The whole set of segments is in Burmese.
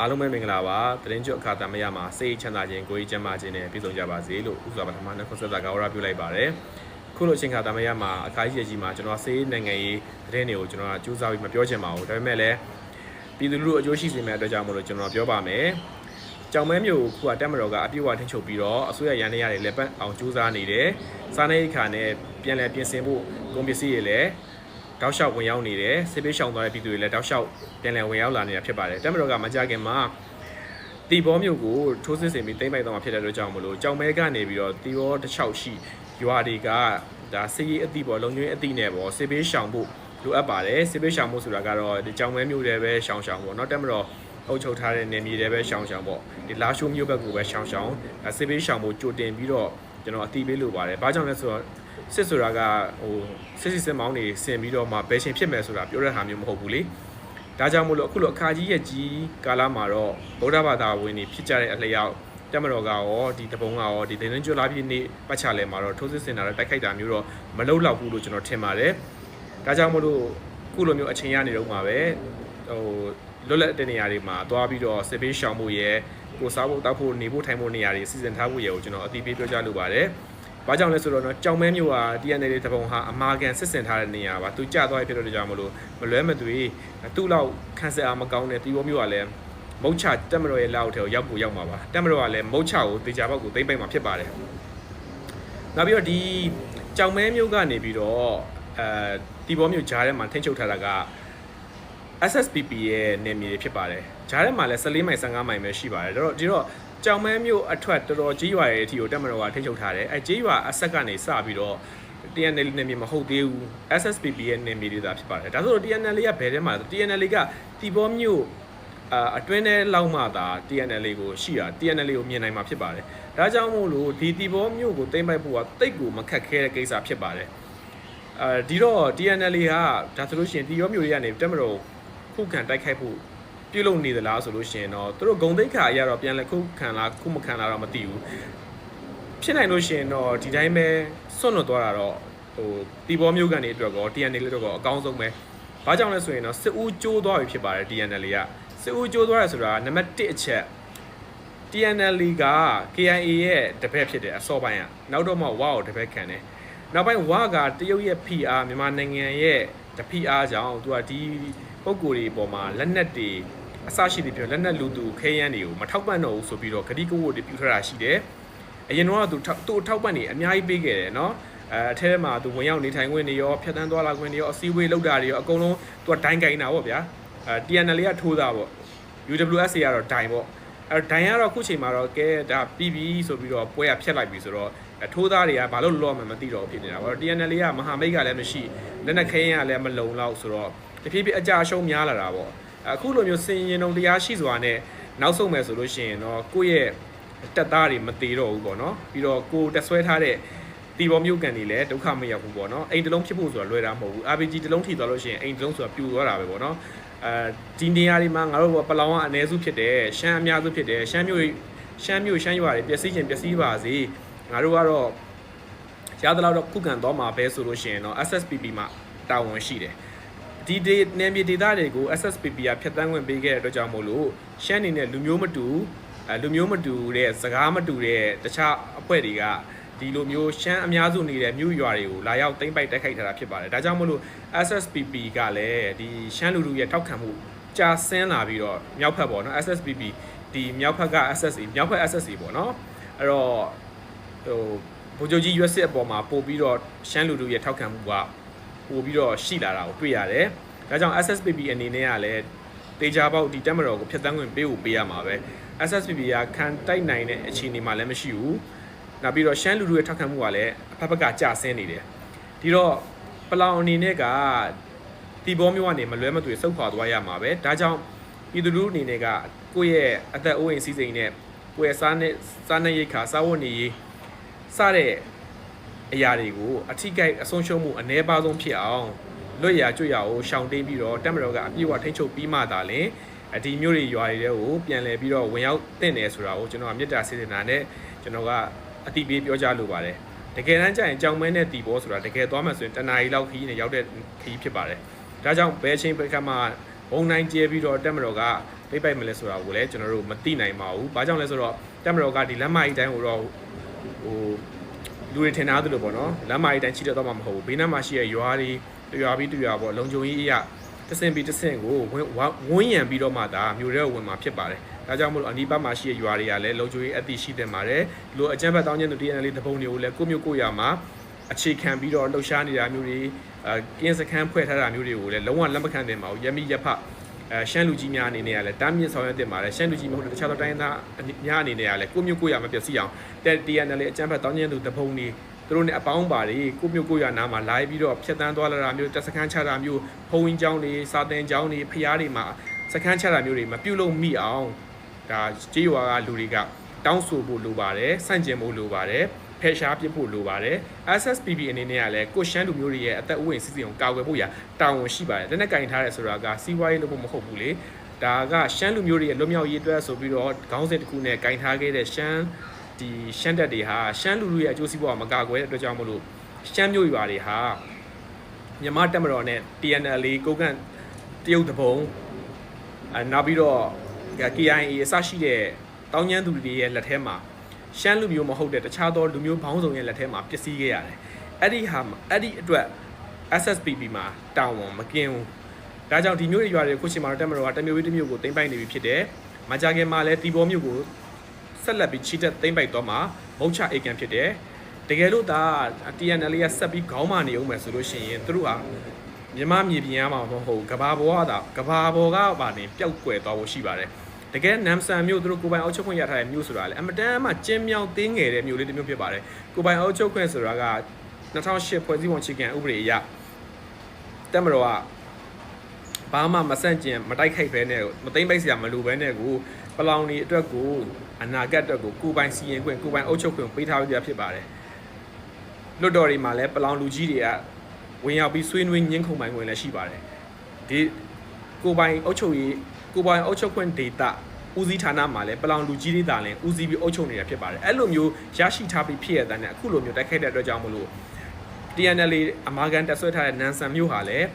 အားလုံးပဲမင်္ဂလာပါတရင်ကျွတ်အခါတမရမှာစိတ်ချမ်းသာခြင်းကိုယ်ကြီးကျန်းမာခြင်းနဲ့ပြည့်စုံကြပါစေလို့ဥစွာပထမနှစ်ခုဆက်တာကဝရပြုလိုက်ပါတယ်ခုလိုအချိန်ခါတမရမှာအခါကြီးရဲ့ကြီးမှာကျွန်တော်စေးနိုင်ငံရေးသတင်းတွေကိုကျွန်တော်ကစူးစမ်းပြီးမပြောချင်ပါဘူးဒါပေမဲ့လည်းပြည်သူလူထုအကျိုးရှိစေမယ့်အတွက်ကြောင့်မလို့ကျွန်တော်ပြောပါမယ်ကြောင်မဲမျိုးခုကတက်မတော်ကအပြည့်အဝထင်းချုပ်ပြီးတော့အစိုးရရန်နေရတယ်လက်ပတ်အောင်စူးစမ်းနေတယ်စားနေခါနဲ့ပြန်လည်ပြင်ဆင်ဖို့ကုန်ပစ္စည်းတွေလည်း တောက်လျှောက်ဝင်ရောက်နေတယ်ဆေးပေးရှောင်သွားတဲ့ပြည်သူတွေလည်းတောက်လျှောက်ပြန်လည်ဝင်ရောက်လာနေတာဖြစ်ပါတယ်တက်မတော်ကမကြခင်မှာတီဘောမျိုးကိုထိုးစစ်ဆင်ပြီးတိမ့်ပိုက်တော့မှာဖြစ်တဲ့အတွက်ကြောင့်မလို့ကြောင်မဲကနေပြီးတော့တီဘောတစ်ချောက်ရှိရွာတွေကဒါဆေးရည်အသီးပေါ်လုံကျွင်းအသီးနဲ့ပေါ့ဆေးပေးရှောင်ဖို့လိုအပ်ပါတယ်ဆေးပေးရှောင်ဖို့ဆိုတာကတော့ဒီကြောင်မဲမျိုးတွေပဲရှောင်ရှောင်ပေါ့เนาะတက်မတော်အုပ်ချုပ်ထားတဲ့နေမြေတွေပဲရှောင်ရှောင်ပေါ့ဒီလာရှိုးမျိုးဘက်ကိုပဲရှောင်ရှောင်ဆေးပေးရှောင်ဖို့ကြိုတင်ပြီးတော့ကျွန်တော်အတိပေးလိုပါတယ်။ဘာကြောင့်လဲဆိုတော့ စစ်ဆိုတာကဟိုစစ်စစ်စစ်မောင်းနေဆင်ပြီးတော့မှဘယ်ချိန်ဖြစ်မယ်ဆိုတာပြောတဲ့ဟာမျိုးမဟုတ်ဘူးလေ။ဒါကြောင့်မို့လို့အခုလိုအခါကြီးရဲ့ကြီးကာလမှာတော့ဗုဒ္ဓဘာသာဝင်တွေဖြစ်ကြတဲ့အလျောက်တက်မတော်ကရောဒီတပုံကရောဒီဒင်းကျွလာပြည့်နေ့ပတ်ချလဲမှာတော့ထိုးစစ်ဆင်တာတော့တိုက်ခိုက်တာမျိုးတော့မလုပ်တော့ဘူးလို့ကျွန်တော်ထင်ပါတယ်။ဒါကြောင့်မို့လို့အခုလိုမျိုးအချိန်ရနေတော့မှာပဲဟိုလွတ်လပ်တဲ့နေရာတွေမှာသွားပြီးတော့စစ်ပေးရှောင်မှုရဲ့ကိုစားဖို့တောက်ဖို့နေဖို့ထိုင်ဖို့နေရာတွေစီစဉ်ထားဖို့ရကိုကျွန်တော်အတိပေးပြောကြားလိုပါတယ်။ ဘာကြောင့်လဲဆိုတော့နော်ကြောင်မဲမျိုးဟာ TNL တပုံဟာအမာကန်စစ်စင်ထားတဲ့နေရာပါသူကြသွားရဖြစ်တော့ကြောင်မလို့မလွဲမသွေသူ့လောက်ခန်းဆက်အားမကောင်းတဲ့တီဘောမျိုးကလည်းမုတ်ချတက်မတော်ရဲ့လောက်ထဲကိုရောက်ကိုရောက်မှာပါတက်မတော်ကလည်းမုတ်ချကိုတေချာဘောက်ကိုသိမ့်ပိတ်မှာဖြစ်ပါတယ်နောက်ပြီးတော့ဒီကြောင်မဲမျိုးကနေပြီးတော့အဲတီဘောမျိုးဂျားထဲမှာထိန်းချုပ်ထားတာက SSPP ရဲ့နေမြေတွေဖြစ်ပါတယ်ဂျားထဲမှာလည်း14မိုင်15မိုင်ပဲရှိပါတယ်ဒါတော့ဒီတော့ ကြောင်မဲမျိုးအထွက်တော်တော်ကြီးရွာရဲ့အထီကိုတက်မတော်ကထိန်းချုပ်ထားတယ်အဲကြီးရွာအဆက်ကနေစပြီးတော့ TNL နေမြေမဟုတ်သေးဘူး SSPP ရဲ့နေမြေတွေသာဖြစ်ပါတယ်ဒါဆိုတော့ TNL ကဘယ်ထဲမှာလဲ TNL ကတီဘောမျိုးအာအတွင်းထဲလောက်မှသာ TNL ကိုရှိတာ TNL ကိုမြင်နိုင်မှာဖြစ်ပါတယ်ဒါကြောင့်မို့လို့ဒီတီဘောမျိုးကိုတိမ့်ပိုက်ဖို့ကတိတ်ကိုမခက်ခဲတဲ့ကိစ္စဖြစ်ပါတယ်အဲဒီတော့ TNL ကဒါဆိုလို့ရှိရင်တီရောမျိုးတွေကနေတက်မတော်ခုခံတိုက်ခိုက်ဖို့ ပြုလုပ်နေသလားဆိုလို့ရှိရင်တော့သူတို့ဂုံသိက္ခာအရတော့ပြန်လဲခုခံလားခုမခံလားတော့မသိဘူးဖြစ်နိုင်လို့ရှိရင်တော့ဒီတိုင်းပဲစွန့်လွတ်သွားတာတော့ဟိုတီဘောမျိုးကနေအတွက်ကော TNL အတွက်ကောအကောင်းဆုံးပဲဘာကြောင့်လဲဆိုရင်တော့စစ်ဦးကျိုးသွားပြီဖြစ်ပါတယ် TNL ကစစ်ဦးကျိုးသွားရဆိုတာနံပါတ်1အချက် TNL က KIA ရဲ့တပည့်ဖြစ်တယ်အစောပိုင်းကနောက်တော့မှဝါကိုတပည့်ခံတယ်နောက်ပိုင်းဝါကတရုတ်ရဲ့ PR မြန်မာနိုင်ငံရဲ့တ PR ကြောင့်သူကဒီပုံကိုယ်တွေပေါ်မှာလက်နက်တွေ အစရှိတယ်ပြောလက်နက်လူသူခဲယမ်းတွေကိုမထောက်ပံ့တော့ဘူးဆိုပြီးတော့ဂတိကဝတ်တွေပြုထားတာရှိတယ်အရင်တော့သူသူ့ထောက်ပံ့နေအများကြီးပေးခဲ့တယ်နော်အဲအထဲမှာသူဝင်ရောက်နေထိုင်ခွင့်တွေရောဖြတ်တန်းသွားလာခွင့်တွေရောအစည်းအဝေးလုပ်တာတွေရောအကုန်လုံးသူကဒိုင်းကင်တာပေါ့ဗျာအဲ TNL ကထိုးတာပေါ့ UWSA ကတော့ဒိုင်းပေါ့အဲဒိုင်းကတော့အခုချိန်မှာတော့ကဲဒါပြီးပြီဆိုပြီးတော့ပွဲရဖြတ်လိုက်ပြီဆိုတော့ထိုးသားတွေကဘာလို့လောမှမသိတော့ဖြစ်နေတာပေါ့ TNL ကမဟာမိတ်ကလည်းမရှိလက်နက်ခဲယမ်းကလည်းမလုံလောက်ဆိုတော့တဖြည်းဖြည်းအကြအရှုံးများလာတာပေါ့ အခုလိုမျိုးစင်ရင်ုံတရားရှိစွာနဲ့နောက်ဆုံးမယ်ဆိုလို့ရှိရင်တော့ကိုယ့်ရဲ့တက်သားတွေမသေးတော့ဘူးပေါ့နော်ပြီးတော့ကိုတက်ဆွဲထားတဲ့တီဘောမျိုးကန်တွေလည်းဒုက္ခမရောက်ဘူးပေါ့နော်အိမ်တစ်လုံးဖြစ်ဖို့ဆိုတာလွယ်တာမဟုတ်ဘူး RPG တစ်လုံးထိသွားလို့ရှိရင်အိမ်တစ်လုံးဆိုတာပြူသွားတာပဲပေါ့နော်အဲဒီနေရာတွေမှာငါတို့ပလောင်ကအ ਨੇ စုဖြစ်တယ်ရှမ်းအများစုဖြစ်တယ်ရှမ်းမျိုးရှမ်းမျိုးရှမ်းရွာတွေပျက်စီးခြင်းပျက်စီးပါစေငါတို့ကတော့ရသလောက်တော့ခုခံတော့မှာပဲဆိုလို့ရှိရင်တော့ SSPP မှာတာဝန်ရှိတယ် ဒီဒေနယ်မြေဒေသတွေကို SSPP ကဖျက်ဆီးဝင်ပေးခဲ့တဲ့အတွက်ကြောင့်မို့လို့ရှမ်းနေနဲ့လူမျိုးမတူအဲလူမျိုးမတူတဲ့စကားမတူတဲ့တခြားအဖွဲ့တွေကဒီလိုမျိုးရှမ်းအများစုနေတဲ့မြို့ရွာတွေကိုလာရောက်သိမ့်ပိုက်တိုက်ခိုက်ထားတာဖြစ်ပါတယ်ဒါကြောင့်မို့လို့ SSPP ကလည်းဒီရှမ်းလူလူရဲ့ထောက်ခံမှုကြာဆင်းလာပြီးတော့မြောက်ဖက်ပေါ့နော် SSPP ဒီမြောက်ဖက်က SSA မြောက်ဖက် SSA ပေါ့နော်အဲ့တော့ဟိုဗိုလ်ချုပ်ကြီးရွက်စစ်အပေါ်မှာပို့ပြီးတော့ရှမ်းလူလူရဲ့ထောက်ခံမှုက ပို့ပြီးတော့ရှိလာတာကိုတွေ့ရတယ်။ဒါကြောင့် SSPP အနေနဲ့ကလည်းတေချာပေါက်ဒီတက်မတော်ကိုဖျက်ဆီးဝင်ပေးဖို့ပေးရမှာပဲ။ SSPP ကခံတိုက်နိုင်တဲ့အခြေအနေမှာလည်းမရှိဘူး။နောက်ပြီးတော့ရှမ်းလူလူရဲ့ထောက်ခံမှုကလည်းအဖက်ဖက်ကကျဆင်းနေတယ်။ဒီတော့ပလောင်အနေနဲ့ကတီဘောမျိုးကနေမလွဲမသွေစုပ်ခွာသွားရမှာပဲ။ဒါကြောင့်ပြည်သူလူအနေနဲ့ကကိုယ့်ရဲ့အသက်အိုးအိမ်စီးစိမ်နဲ့ကိုယ့်ရဲ့စားနဲ့စားနဲ့ရိတ်ခါစားဝတ်နေရေးစတဲ့ အရာတွေကိုအထိကိအဆုံးရှုံးမှုအ ਨੇ ပါဆုံးဖြစ်အောင်လွတ်ရကြွရအောင်ရှောင်တိန်ပြီးတော့တက်မတော်ကအပြည့်အဝထိန်းချုပ်ပြီးမှသာလင်အဒီမျိုးတွေရွာတွေကိုပြန်လည်ပြီးတော့ဝင်ရောက်တင်တယ်ဆိုတာကိုကျွန်တော်ကမေတ္တာစေတနာနဲ့ကျွန်တော်ကအတိပေးပြောကြားလိုပါတယ်တကယ်တမ်းကျရင်ကြောင်မဲနဲ့တီဘောဆိုတာတကယ်သွားမှဆိုရင်တနားရီလောက်ခီးနဲ့ရောက်တဲ့ခီးဖြစ်ပါတယ်ဒါကြောင့်ဘယ်ချိန်ဘယ်ခါမှဘုံနိုင်ကျဲပြီးတော့တက်မတော်ကပြိပိုက်မလဲဆိုတာကိုလည်းကျွန်တော်တို့မသိနိုင်ပါဘူး။ဘာကြောင့်လဲဆိုတော့တက်မတော်ကဒီလက်မကြီးတိုင်းကိုတော့ဟို လူတွေထင်သားသလိုပေါ့နော်လက်မကြီးတိုင်းချီတက်တော့မှမဟုတ်ဘူးဘေးနားမှာရှိတဲ့ရွာတွေတရွာပြီးတရွာပေါ့လုံခြုံရေးအရာတဆင်ပြီးတဆင်ကိုဝင်းဝန်းရံပြီးတော့မှဒါမျိုးတွေဝင်မှာဖြစ်ပါတယ်။ဒါကြောင့်မို့လို့အနီးပတ်မှာရှိတဲ့ရွာတွေကလည်းလုံခြုံရေးအသိရှိတဲ့ပါတယ်။လူအကြမ်းဖက်တောင်းကျင်သူ TNL တပုံတွေကိုလည်းကိုမျိုးကိုရမှာအခြေခံပြီးတော့လှုပ်ရှားနေတာမျိုးတွေအဲကင်းစခန်းဖွဲ့ထားတာမျိုးတွေကိုလည်းလုံးဝလက်မခံသင့်ပါဘူး။ရမီရဖ အဲရှမ်းလူကြီးများအနေနဲ့ကလည်းတားမြစ်ဆောင်ရွက်တင်ပါတယ်ရှမ်းလူကြီးမဟုတ်တဲ့တခြားသောတိုင်းသားများအနေနဲ့ကလည်းကိုမျိုးကိုရမပြည့်စည်အောင်တဲ့ TNL အကြမ်းဖက်တောင်းကျင်သူတပုံတွေသူတို့နဲ့အပေါင်းပါတွေကိုမျိုးကိုရနားမှာလာပြီးတော့ဖြတ်တန်းသွားလာတာမျိုးတက်စခန်းချတာမျိုးဖုံဝင်ကျောင်းတွေစာတင်ကျောင်းတွေဖျားတွေမှာစခန်းချတာမျိုးတွေမပြုတ်လို့မိအောင်ဒါကြေးရွာကလူတွေကတောင်းဆိုဖို့လိုပါတယ်စန့်ကျင်ဖို့လိုပါတယ် ဖယ်ရှားပစ်ဖို့လိုပါတယ် SSPB အနေနဲ့ကလည်းကိုရှမ်းလူမျိုးတွေရဲ့အသက်အဝိစီစဉ်ကိုကာကွယ်ဖို့ရတာဝန်ရှိပါတယ်လက်နက်ကင်ထားရဲဆိုတာကစီးပွားရေးလုပ်ဖို့မဟုတ်ဘူးလေဒါကရှမ်းလူမျိုးတွေရဲ့လွတ်မြောက်ရေးအတွက်ဆိုပြီးတော့ခေါင်းစဉ်တစ်ခုနဲ့ကင်ထားခဲ့တဲ့ရှမ်းဒီရှမ်းတက်တွေဟာရှမ်းလူလူရဲ့အကျိုးစီးပွားကိုမကာကွယ်တဲ့အတွက်ကြောင့်မလို့ရှမ်းမျိုးရွာတွေဟာမြန်မာတက်မတော်နဲ့ TNL ကိုကန့်တရုတ်တဘုံအဲနောက်ပြီးတော့ KIA အစရှိတဲ့တောင်းကျမ်းသူတွေရဲ့လက်ထဲမှာ ရှမ်းလူမျိုးမဟုတ်တဲ့တခြားသောလူမျိုးဘောင်းဆောင်ရဲ့လက်ထဲမှာပျက်စီးခဲ့ရတယ်။အဲ့ဒီဟာအဲ့ဒီအတွက် SSPB မှာတာဝန်မကင်းဘူး။ဒါကြောင့်ဒီမျိုးတွေရွာတွေခုချိန်မှာတော့တက်မတော်ကတမျိုးပြီးတမျိုးကိုတင်ပိုက်နေပြီဖြစ်တယ်။မကြခင်မှာလည်းတီဘောမျိုးကိုဆက်လက်ပြီးချီတက်တင်ပိုက်တော့မှမုံချအေကန်ဖြစ်တယ်။တကယ်လို့ဒါ TNL ကဆက်ပြီးခေါင်းမာနေအောင်မယ်ဆိုလို့ရှိရင်သူတို့ဟာမြမမြေပြင်ရမှာမဟုတ်ကဘာဘောကတာကဘာဘောကပါနေပျောက်ကွယ်သွားဖို့ရှိပါတယ်။ တကယ်နမ်ဆန်မျိုးသူတို့ကိုပိုင်အောက်ချုပ်ခွင့်ရထားတဲ့မျိုးဆိုတာလေအမတန်မှကျင်းမြောင်သေးငယ်တဲ့မျိုးလေးတစ်မျိုးဖြစ်ပါတယ်။ကိုပိုင်အောက်ချုပ်ခွင့်ဆိုတာက2008ဖွဲ့စည်းပုံအခြေခံဥပဒေအရတက်မတော်ကဘာမှမဆန့်ကျင်မတိုက်ခိုက်ဘဲနဲ့မသိမ့်ပိတ်စရာမလိုဘဲနဲ့ကိုပလောင်နေအတွက်ကိုအနာဂတ်အတွက်ကိုကိုပိုင်စီရင်ခွင့်ကိုပိုင်အုပ်ချုပ်ခွင့်ပေးထားပြဖြစ်ပါတယ်။လွတ်တော်တွေမှာလည်းပလောင်လူကြီးတွေကဝင်ရောက်ပြီးဆွေးနွေးညှင်းခုန်ပိုင်ခွင့်လည်းရှိပါတယ်။ဒီကိုပိုင်အုပ်ချုပ်ရေး ကိုပိုင်အုပ်ချုပ်ခွင့်ဒေတာဦးစီးဌာနမှာလည်းပလောင်လူကြီးတွေတာလည်းဦးစီးပြီးအုပ်ချုပ်နေတာဖြစ်ပါတယ်။အဲ့လိုမျိုးရရှိထားပြီးဖြစ်ရတဲ့နဲ့အခုလိုမျိုးတိုက်ခိုက်တဲ့အတွက်ကြောင့်မလို့ TNL အမာကန်တက်ဆွဲထားတဲ့နန်ဆန်မျိုးဟာလည်း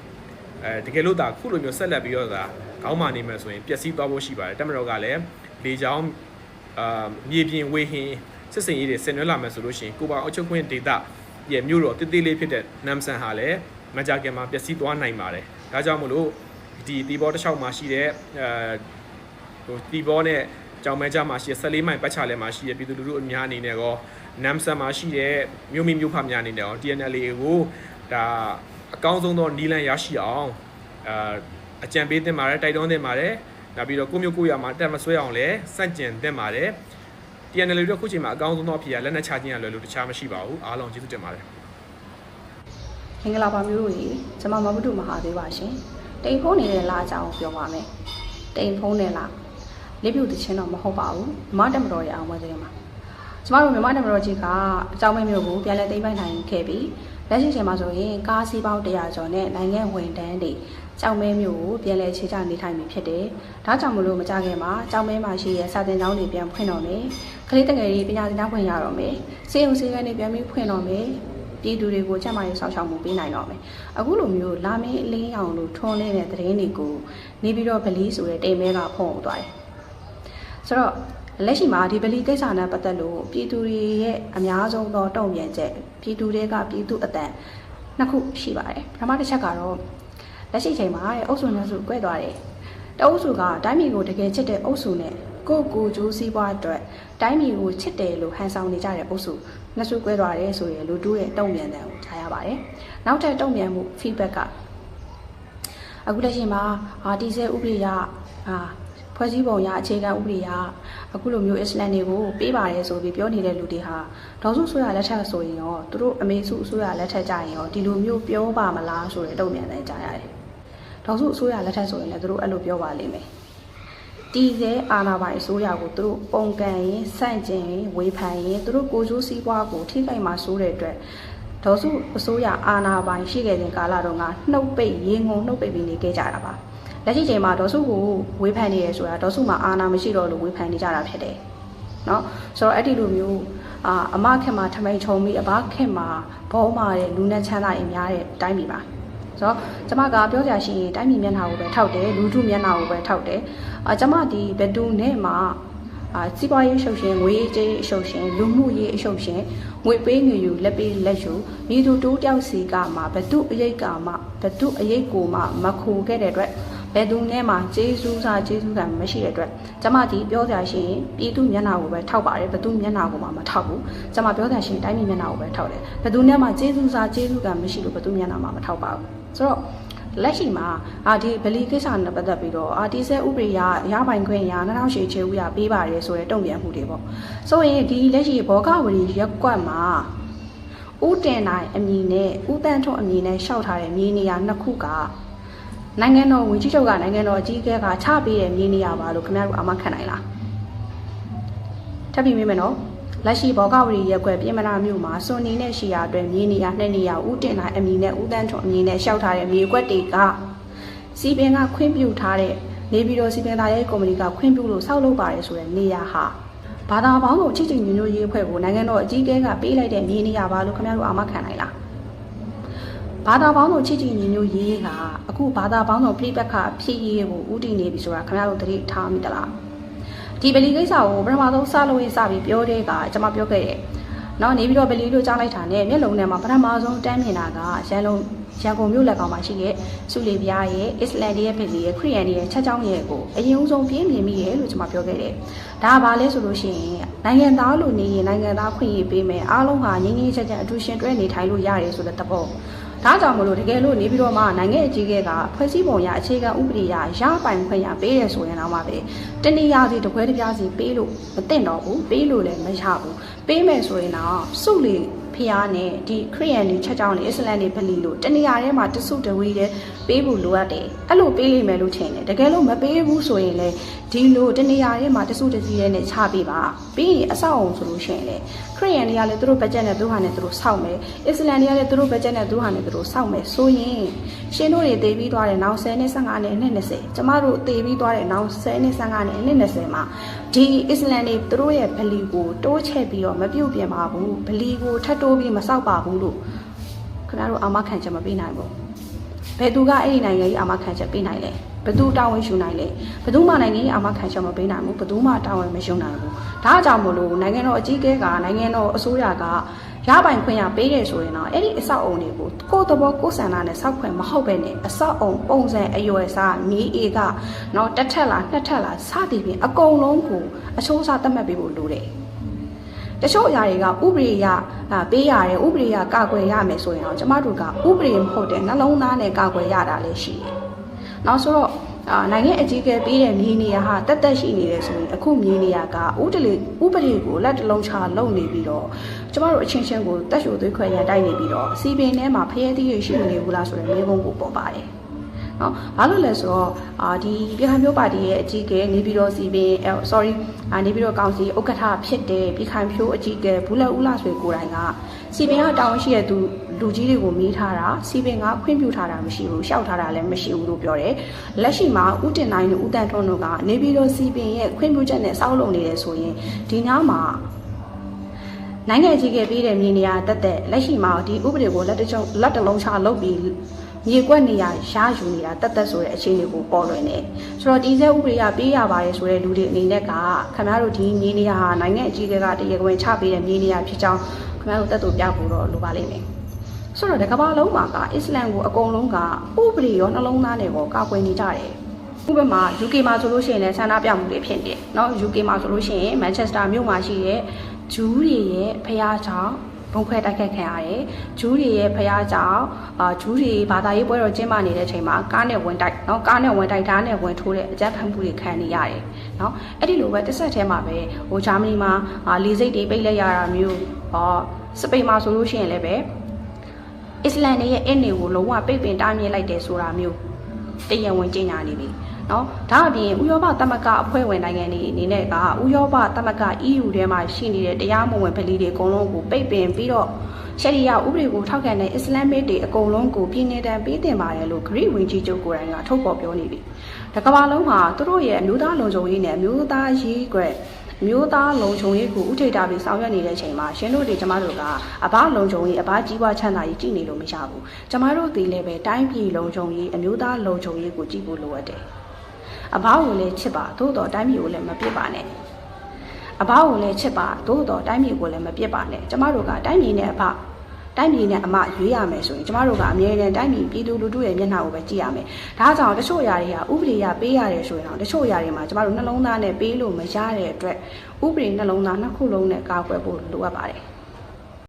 အဲတကယ်လို့ဒါခုလိုမျိုးဆက်လက်ပြီးတော့ဒါခေါင်းမာနေမယ်ဆိုရင်ပျက်စီးသွားဖို့ရှိပါတယ်တက်မတော်ကလည်းလေချောင်းအာမြေပြင်ဝေဟင်စစ်စင်ရေးတွေဆင်နွှဲလာမယ်ဆိုလို့ရှိရင်ကိုပါအုပ်ချုပ်ခွင့်ဒေတာရဲ့မြို့တော်တိတိလေးဖြစ်တဲ့နမ်ဆန်ဟာလည်းမကြခင်မှာပျက်စီးသွားနိုင်ပါတယ်ဒါကြောင့်မလို့ ဒီတီဘောတစ်လျှောက်မှာရှိတဲ့အဲဟိုတီဘောနဲ့ကြောင်မဲကြမှာရှိတဲ့14မိုင်ပတ်ချလဲမှာရှိတဲ့ပြည်သူလူထုအများအနေနဲ့ကောနမ်ဆန်မှာရှိတဲ့မြို့မိမြို့ဖများအနေနဲ့ကော TNL ကိုဒါအကောင်းဆုံးသောနီလန်ရရှိအောင်အာအကြံပေးတင်ပါတယ်တိုက်တွန်းတင်ပါတယ်နောက်ပြီးတော့ကိုမျိုးကိုရမှာတက်မဆွဲအောင်လဲစန့်ကျင်တင်ပါတယ် TNL တို့ခုချိန်မှာအကောင်းဆုံးသောအဖြစ်ရလက်နက်ချခြင်းရလွယ်လို့တခြားမရှိပါဘူးအားလုံးကျေးဇူးတင်ပါတယ်မင်္ဂလာပါမျိုးတို့ရေကျွန်မမဘုဒ္ဓမဟာသေးပါရှင် တိမ်ဖုံးနေတဲ့လားအကြောင်းပြောပါမယ်တိမ်ဖုံးတဲ့လားလက်ပြုတ်တခြင်းတော့မဟုတ်ပါဘူးမမတက်မတော်ရအောင်ဝဲသေးမှာကျမတို့မြမတက်မတော်ကြီးကအကြောင်းမဲမျိုးကိုပြန်လဲသိမ်းပိုက်နိုင်ခဲ့ပြီးလက်ရှိချိန်မှာဆိုရင်ကားစီးပေါင်း100ကျော်နဲ့နိုင်ငံဝန်တန်းတွေကြောင်မဲမျိုးကိုပြန်လဲခြေချနေထိုင်ပြီဖြစ်တယ်။ဒါကြောင့်မလို့မကြခင်မှာကြောင်မဲမှာရှိတဲ့စာတင်ကျောင်းတွေပြန်ဖွင့်တော့မယ်။ကလေးတငယ်တွေပညာသင်ကြားခွင့်ရတော့မယ်။စေုံစေကန်းတွေပြန်ပြီးဖွင့်တော့မယ်။ ပြည်သူတွေကိုချက်မှရေးဆောက်ရှောက်မှုပေးနိုင်တော့မယ်။အခုလိုမျိုးလာမင်းအလင်းရောင်လို့ထွန်းနေတဲ့သတင်းတွေကိုနေပြီးတော့ဗလီဆိုတဲ့တိမ်မဲကဖုံးသွားတယ်။ဆိုတော့လက်ရှိမှာဒီဗလီကိစ္စနဲ့ပတ်သက်လို့ပြည်သူတွေရဲ့အများဆုံးသောတုံ့ပြန်ချက်ပြည်သူတွေကပြည်သူအတန်နှစ်ခုရှိပါတယ်ပထမတစ်ချက်ကတော့လက်ရှိချိန်မှာတဲ့အုပ်စုနှစ်စု꿰သွားတယ်တအုပ်စုကတိုင်းပြည်ကိုတကယ်ချစ်တဲ့အုပ်စုနဲ့ကိုယ့်ကိုယ်ကျိုးစည်းပွားအတွက်တိုင်းပြည်ကိုချစ်တယ်လို့ဟန်ဆောင်နေကြတဲ့အုပ်စု နှစ်စု꿰သွားတယ်ဆိုရင်လူတူးရဲ့တုံ့ပြန်တဲ့ကိုကြားရပါတယ်နောက်ထပ်တုံ့ပြန်မှု feedback ကအခုလက်ရှိမှာအာတီဆဲဥပဒေရအာဖွဲ့စည်းပုံရအခြေခံဥပဒေရအခုလိုမျိုးအစ္စလမ်တွေကိုပေးပါတယ်ဆိုပြီးပြောနေတဲ့လူတွေဟာဒေါ်စုဆိုရလက်ထက်ဆိုရင်ရောသူတို့အမေစုဆိုရလက်ထက်ကြရင်ရောဒီလိုမျိုးပြောပါမလားဆိုတဲ့တုံ့ပြန်တဲ့ကြားရတယ်။ဒေါ်စုဆိုရလက်ထက်ဆိုရင်လည်းသူတို့အဲ့လိုပြောပါလိမ့်မယ်။ တည်ဆဲအာဏာပိုင်အစိုးရကိုသူတို့ပုံကန်ရင်ဆန့်ကျင်ရင်ဝေဖန်ရင်သူတို့ကိုကျိုးစည်းပွားကိုထိခိုက်မှာဆိုတဲ့အတွက်ဒေါ်စုအစိုးရအာဏာပိုင်ရှိခဲ့တဲ့ကာလတုန်းကနှုတ်ပိတ်ရေငုံနှုတ်ပိတ်ပြီးနေခဲ့ကြတာပါလက်ရှိချိန်မှာဒေါ်စုကိုဝေဖန်နေရဆိုတာဒေါ်စုမှာအာဏာမရှိတော့လို့ဝေဖန်နေကြတာဖြစ်တယ်နော်ဆိုတော့အဲ့ဒီလိုမျိုးအာအမခင်မှာထမိန်ချုံပြီးအဘခင်မှာဘောမာတဲ့လူနဲ့ချမ်းသာရင်များတဲ့အတိုင်းပြီပါ ဆိုတော့ကျမကပြောကြရှိရင်တိုင်းပြည်မျက်နှာကိုပဲထောက်တယ်လူထုမျက်နှာကိုပဲထောက်တယ်အာကျမဒီဘယ်သူနဲ့မှအာစီးပွားရေးအရှုပ်ရှင်ငွေရေးကြေးအရှုပ်ရှင်လူမှုရေးအရှုပ်ရှင်ငွေပေးငွေယူလက်ပေးလက်ယူမိသူတိုးတယောက်စီကမှဘသူအရေးကမှဘသူအရေးကိုမှမခိုခဲ့တဲ့အတွက်ဘယ်သူနဲ့မှကျေးဇူးစားကျေးဇူးကံမရှိတဲ့အတွက်ကျမဒီပြောကြရှိရင်ပြည်သူမျက်နှာကိုပဲထောက်ပါတယ်ဘသူမျက်နှာကိုမှမထောက်ဘူးကျမပြောကြရှိရင်တိုင်းပြည်မျက်နှာကိုပဲထောက်တယ်ဘသူနဲ့မှကျေးဇူးစားကျေးဇူးကံမရှိလို့ဘသူမျက်နှာမှမထောက်ပါဘူး ဆိုတော့လက်ရှိမှာအာဒီဗလီကိစ္စနဲ့ပတ်သက်ပြီးတော့အာဒီဆဲဥပဒေရရပိုင်ခွင့်ရ2000ရှေချေဦးရပေးပါတယ်ဆိုတဲ့တုံ့ပြန်မှုတွေပေါ့ဆိုရင်ဒီလက်ရှိဘောဂဝရီရက်ကွက်မှာဥတင်နိုင်အမည်နဲ့ဥတန်းထွန်းအမည်နဲ့ရှောက်ထားတဲ့မြေနေရာနှစ်ခုကနိုင်ငံတော်ဝင်ကြီးချုပ်ကနိုင်ငံတော်အကြီးအကဲကချပေးတဲ့မြေနေရာပါလို့ခင်ဗျားတို့အမခံနိုင်လားထပ်ပြီးမိမယ်နော် လက်ရှိဘောဂဝရီရက်ကွက်ပြင်မနာမြို့မှာစွန်နီနဲ့ရှီယာအတွက်မြေနေရာနှစ်နေရာဥတင်နိုင်အမည်နဲ့ဥတန်းထွန်းအမည်နဲ့ရှောက်ထားတဲ့မြေကွက်တွေကစီပင်ကခွင့်ပြုထားတဲ့နေပြည်တော်စီပင်သားရဲ့ကုမ္ပဏီကခွင့်ပြုလို့စောက်လုပ်ပါတယ်ဆိုတဲ့နေရာဟာဘာသာပေါင်းစုံချစ်ချစ်ညွညွရေးအဖွဲ့ကိုနိုင်ငံတော်အကြီးအကဲကပေးလိုက်တဲ့မြေနေရာပါလို့ခင်ဗျားတို့အာမခံနိုင်လားဘာသာပေါင်းစုံချစ်ချစ်ညွညွရေးကအခုဘာသာပေါင်းစုံပြိပက္ခဖြစ်ရေးကိုဥတည်နေပြီဆိုတာခင်ဗျားတို့သတိထားမိသလား ဒီဗလီကိစ္စကိုပထမဆုံးစလို့ရင်စပြီးပြောတဲ့ကကျွန်မပြောခဲ့တယ်။နော်နေပြီးတော့ဗလီလို့ကြားလိုက်တာနဲ့မျက်လုံးထဲမှာပထမဆုံးတန်းမြင်တာကရန်လုံးရန်ကုန်မြို့လက်ကောင်မှာရှိတဲ့စုလီပြားရဲ့အစ္စလမ်တွေရဲ့ဗလီရဲ့ခရစ်ယာန်တွေရဲ့ချက်ချောင်းရဲ့ကိုအရင်ဦးဆုံးပြင်းမြင်မိတယ်လို့ကျွန်မပြောခဲ့တယ်။ဒါကဘာလဲဆိုလို့ရှိရင်နိုင်ငံသားလို့နေရင်နိုင်ငံသားခွင့်ရပေးမယ်အားလုံးဟာငြင်းငြင်းချက်ချက်အတူရှင်တွဲနေထိုင်လို့ရတယ်ဆိုတဲ့သဘော။ ဒါကြောင့်မလို့တကယ်လို့နေပြီးတော့မှနိုင်ငံအကြီးအကဲကဖွဲ့စည်းပုံရအခြေခံဥပဒေရရပိုင်ခွင့်ရပေးတယ်ဆိုရင်တော့မှပဲတနည်းအားဖြင့်တစ်ခွဲတစ်ပြားစီပေးလို့မသင့်တော့ဘူးပေးလို့လည်းမရဘူးပေးမယ်ဆိုရင်တော့စုလေ ဖျားနဲ့ဒီခရိယန်တွေချက်ချောင်းတွေအစ္စလမ်တွေဗလီလို့တနေရာထဲမှာတဆုတဝီတဲ့ပေးဖို့လိုအပ်တယ်အဲ့လိုပေးလိမ့်မယ်လို့ထင်တယ်တကယ်လို့မပေးဘူးဆိုရင်လေဒီလိုတနေရာထဲမှာတဆုတစည်းတဲ့နဲ့ချပေးပါပြီးရင်အဆောက်အုံဆိုလို့ရှိရင်လေခရိယန်တွေကလည်းသူတို့ဘတ်ဂျက်နဲ့သူဟာနဲ့သူတို့စောင့်မယ်အစ္စလမ်တွေကလည်းသူတို့ဘတ်ဂျက်နဲ့သူဟာနဲ့သူတို့စောင့်မယ်ဆိုရင်ရှင်တို့တွေတည်ပြီးသွားတဲ့နောက်10နှစ်15နှစ်နှစ်20ကျမတို့တည်ပြီးသွားတဲ့နောက်10နှစ်15နှစ်နှစ်20မှာ ဒီအစ္စလမ်တွေသူတို့ရဲ့ဗလီကိုတိုးချဲ့ပြီးတော့မပြုတ်ပြင်ပါဘူးဗလီကိုထပ်တိုးပြီးမစောက်ပါဘူးလို့ခင်ဗျားတို့အာမခံချက်မပေးနိုင်ဘူးဘယ်သူကအဲ့ဒီနိုင်ငံကြီးအာမခံချက်ပေးနိုင်လဲဘယ်သူတာဝန်ယူနိုင်လဲဘယ်သူမှနိုင်ငံကြီးအာမခံချက်မပေးနိုင်ဘူးဘယ်သူမှတာဝန်မယူနိုင်ဘူးဒါကြောင့်မို့လို့နိုင်ငံတော်အကြီးအကဲကနိုင်ငံတော်အစိုးရက ရပိုင်ခွင့်ရပေးတယ်ဆိုရင်တော့အဲ့ဒီအဆောက်အုံတွေကိုကိုယ့်သဘောကိုယ်ဆန္ဒနဲ့စောက်ခွင့်မဟုတ်ပဲနဲ့အဆောက်အုံပုံစံအရွယ်စားမြေအေကနော်တစ်ထက်လားနှစ်ထက်လားစသည်ဖြင့်အကုန်လုံးကိုအချိုးစားသတ်မှတ်ပေးဖို့လိုတယ်တချို့အရာတွေကဥပဒေရအာပေးရတယ်ဥပဒေရကာကွယ်ရမယ်ဆိုရင်တော့ကျမတို့ကဥပဒေမဟုတ်တဲ့နှလုံးသားနဲ့ကာကွယ်ရတာလည်းရှိတယ်။နောက်ဆိုတော့အာနိုင်ငံအကြီးအကဲပေးတဲ့မြေနေရာဟာတက်တက်ရှိနေတယ်ဆိုရင်အခုမြေနေရာကဥတလေဥပဒေကိုလက်တလုံးချလုံနေပြီးတော့ ကျမတို့အချင်းချင်းကိုတက်ရှိုသွေးခွဲရန်တိုက်နေပြီးတော့စီပင်ထဲမှာဖျဲသီးရရှိနေဘူးလားဆိုတဲ့မေးခွန်းကိုပေါ်ပါတယ်။နော်ဘာလို့လဲဆိုတော့အာဒီပြည်ခိုင်မျိုးပါတီရဲ့အကြီးအကဲနေပြည်တော်စီပင် sorry အာနေပြည်တော်ကောင်စီဥက္ကဋ္ဌဖြစ်တဲ့ပြည်ခိုင်ဖြိုးအကြီးအကဲဘူးလက်ဦးလာဆွေကိုယ်တိုင်ကစီပင်ကတောင်းရှိတဲ့သူလူကြီးတွေကိုမေးထားတာစီပင်ကခွင့်ပြုထားတာမရှိဘူးရှောက်ထားတာလည်းမရှိဘူးလို့ပြောတယ်လက်ရှိမှာဥတင်နိုင်နဲ့ဥတန်ထွန်းတို့ကနေပြည်တော်စီပင်ရဲ့ခွင့်ပြုချက်နဲ့စောက်လုပ်နေတယ်ဆိုရင်ဒီနားမှာ နိုင်ငံကြီးကပေးတဲ့မြေနေရာတက်တက်လက်ရှိမှာဒီဥပဒေကိုလက်တချုံလက်တလုံးချလုပ်ပြီးမြေကွက်နေရာရယူနေတာတက်တက်ဆိုတဲ့အခြေအနေကိုပေါ်လွင်နေဆိုတော့ဒီစဲဥပဒေကပေးရပါတယ်ဆိုတဲ့လူတွေအနေနဲ့ကခင်ဗျားတို့ဒီမြေနေရာဟာနိုင်ငံအကြီးအကဲကတရားဝင်ချပေးတဲ့မြေနေရာဖြစ်ကြောင်းခင်ဗျားတို့တက်တို့ပြဖို့တော့လိုပါလိမ့်မယ်ဆိုတော့ဒီကမ္ဘာလုံးမှာကအစ္စလမ်ကိုအကုန်လုံးကဥပဒေရောနှလုံးသားနဲ့ကိုကာကွယ်နေကြတယ်ဥပမာ UK မှာဆိုလို့ရှိရင်လည်းဆန္ဒပြမှုတွေဖြစ်နေတယ်เนาะ UK မှာဆိုလို့ရှိရင် Manchester မြို့မှာရှိတဲ့ ဂျူးတွေရဲ့ဖျားကြောင့်ပုံခွဲတိုက်ခိုက်ခံရတယ်။ဂျူးတွေရဲ့ဖျားကြောင့်အာဂျူးတွေဘာသာရေးပွဲတော်ကျင်းပနေတဲ့အချိန်မှာကားနဲ့ဝင်တိုက်နော်ကားနဲ့ဝင်တိုက်ဓာတ်နဲ့ဝင်ထိုးတဲ့အကြမ်းဖက်မှုတွေခံနေရတယ်။နော်အဲ့ဒီလိုပဲတစ်ဆက်တည်းမှာပဲဟိုဂျာမနီမှာလေစိတ်တွေပိတ်လိုက်ရတာမျိုးအော်စပိန်မှာဆိုလို့ရှိရင်လည်းပဲအစ္စလမ်တွေရဲ့အင်တွေကိုလုံးဝပိတ်ပင်တားမြစ်လိုက်တယ်ဆိုတာမျိုးတရားဝင်ကြေညာနေပြီ။ နော်ဒါအပြင်ဥရောပသမဂ္ဂအဖွဲ့ဝင်နိုင်ငံတွေအနေနဲ့ကဥရောပသမဂ္ဂ EU ထဲမှာရှိနေတဲ့တရားမဝင်ဗလီတွေအကုန်လုံးကိုပိတ်ပင်ပြီးတော့ရှရီယာဥပဒေကိုထောက်ခံတဲ့အစ္စလာမစ်တွေအကုန်လုံးကိုပြည်내တံပေးတင်ပါတယ်လို့ဂရိဝင်ကြီးချုပ်ကိုယ်တိုင်ကထုတ်ဖော်ပြောနေပြီ။တကမ္ဘာလုံးမှာသူတို့ရဲ့အမျိုးသားလုံခြုံရေးနဲ့အမျိုးသားရေးကွယ်မျိုးသားလုံခြုံရေးကိုဥထိပ်တာပြီးဆောင်ရွက်နေတဲ့အချိန်မှာရှင်တို့တွေကျမတို့ကအဘလုံခြုံရေးအဘကြီးပွားချမ်းသာရေးကြည့်နေလို့မရဘူးကျမတို့ဒီလည်းပဲတိုင်းပြည်လုံခြုံရေးအမျိုးသားလုံခြုံရေးကိုကြည့်ဖို့လိုအပ်တယ် အဘကိုလည်းချစ်ပါသို့တော်တိုင်းပြည်ကိုလည်းမပြစ်ပါနဲ့အဘကိုလည်းချစ်ပါသို့တော်တိုင်းပြည်ကိုလည်းမပြစ်ပါနဲ့ကျမတို့ကတိုင်းပြည်နဲ့အဘတိုင်းပြည်နဲ့အမရွေးရမယ်ဆိုရင်ကျမတို့ကအမြဲတမ်းတိုင်းပြည်ပြည်သူလူထုရဲ့မျက်နှာကိုပဲကြည့်ရမယ်။ဒါကြောင့်တချို့ຢာတွေကဥပဒေရပေးရတယ်ဆိုရင်တော့တချို့ຢာတွေမှာကျမတို့နှလုံးသားနဲ့ပေးလို့မရတဲ့အတွက်ဥပဒေနှလုံးသားနှစ်ခုလုံးနဲ့ကာကွယ်ဖို့လိုအပ်ပါတယ်။